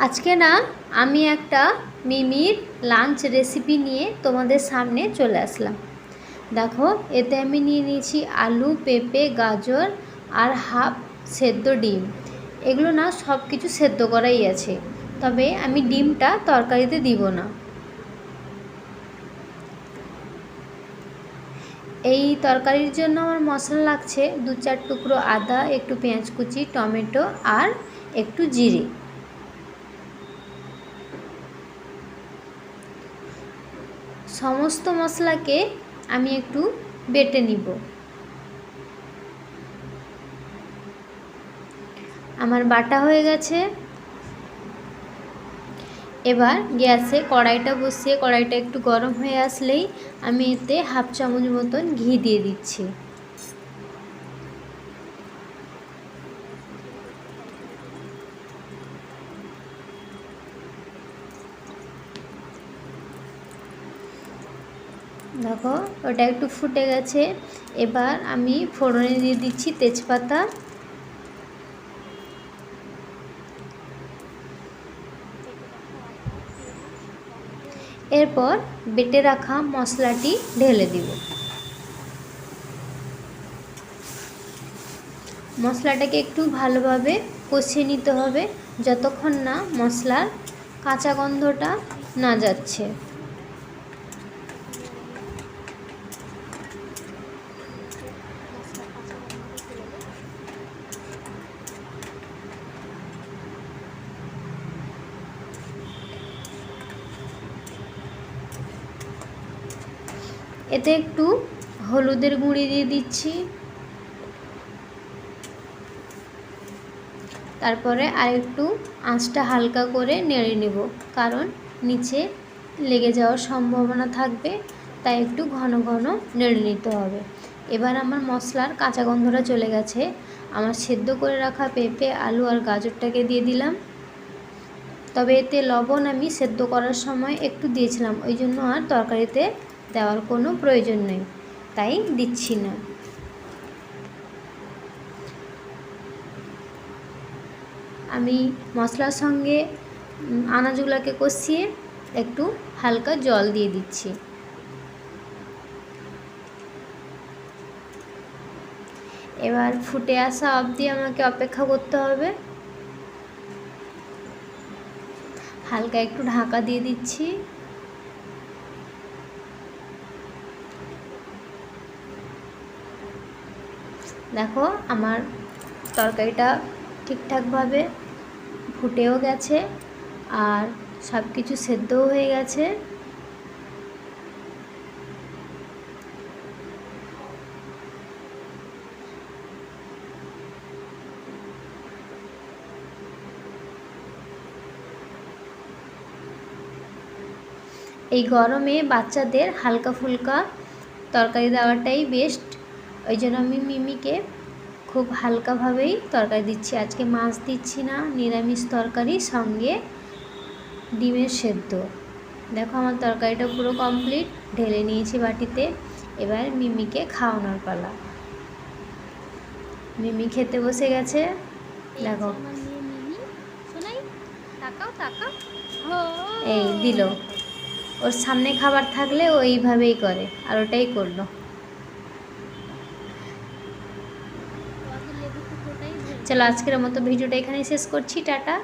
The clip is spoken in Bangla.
আজকে না, আমি একটা মিমির লাঞ্চ রেসিপি নিয়ে তোমাদের সামনে চলে আসলাম। দেখো, এতে আমি নিয়ে নিয়েছি আলু, পেঁপে, গাজর আর হাফ সেদ্ধ ডিম। এগুলো না সব কিছু সেদ্ধ করাই আছে। তবে আমি ডিমটা তরকারিতে দিব না। এই তরকারির জন্য আমার মশলা লাগছে দু চার টুকরো আদা, একটু পেঁয়াজ কুচি, টমেটো আর একটু জিরে। সমস্ত মশলাকে আমি একটু বেটে নিব। আমার বাটা হয়ে গেছে। এবার গ্যাসে কড়াইটা বসিয়ে, কড়াইটা একটু গরম হয়ে আসলেই আমি এতে হাফ চামচ মতন ঘি দিয়ে দিচ্ছি। দেখো, ওটা একটু ফুটে গেছে। এবার আমি ফোড়নে দিয়ে দিচ্ছি তেজপাতা। এরপর বেটে রাখা মশলাটি ঢেলে দিব। মশলাটাকে একটু ভালোভাবে কষিয়ে নিতে হবে, যতক্ষণ না মশলার কাঁচা গন্ধটা না যাচ্ছে। এতে একটু হলুদের গুঁড়ি দিয়ে দিচ্ছি। তারপরে আর একটু আঁচটা হালকা করে নেড়ে নেব, কারণ নিচে লেগে যাওয়ার সম্ভাবনা থাকবে, তাই একটু ঘন ঘন নেড়ে নিতে হবে। এবার আমার মশলার কাঁচা গন্ধটা চলে গেছে। আমার সেদ্ধ করে রাখা পেঁপে, আলু আর গাজরটাকে দিয়ে দিলাম। তবে এতে লবণ আমি সেদ্ধ করার সময় একটু দিয়েছিলাম, ওই জন্য আর তরকারিতে দেওয়ার কোনো প্রয়োজন নেই, তাই দিচ্ছি না। আমি মশলার সঙ্গে আনাজগুলোকে কষিয়ে একটু হালকা জল দিয়ে দিচ্ছি। এবার ফুটে আসা অবধি আমাকে অপেক্ষা করতে হবে। হালকা একটু ঢাকা দিয়ে দিচ্ছি। দেখো, আমার তরকারিটা ঠিকঠাকভাবে ফুটেও গেছে আর সব কিছু সেদ্ধও হয়ে গেছে। এই গরমে বাচ্চাদের হালকা ফুলকা তরকারি দেওয়াটাই বেস্ট ওই জন্য আমি মিমিকে খুব হালকাভাবেই তরকারি দিচ্ছি। আজকে মাছ দিচ্ছি না নিরামিষ তরকারি সঙ্গে ডিমের সেদ্ধ। দেখো আমার তরকারিটা পুরো কমপ্লিট ঢেলে নিয়েছি বাটিতে। এবার মিমিকে খাওয়ানোর পালা। মিমি খেতে বসে গেছে। দেখো। এই দিল। ওর সামনে খাবার থাকলে ও এইভাবেই করে আর ওটাই করল। চলো আজকের মতো ভিডিওটা এখানেই শেষ করছি টাটা।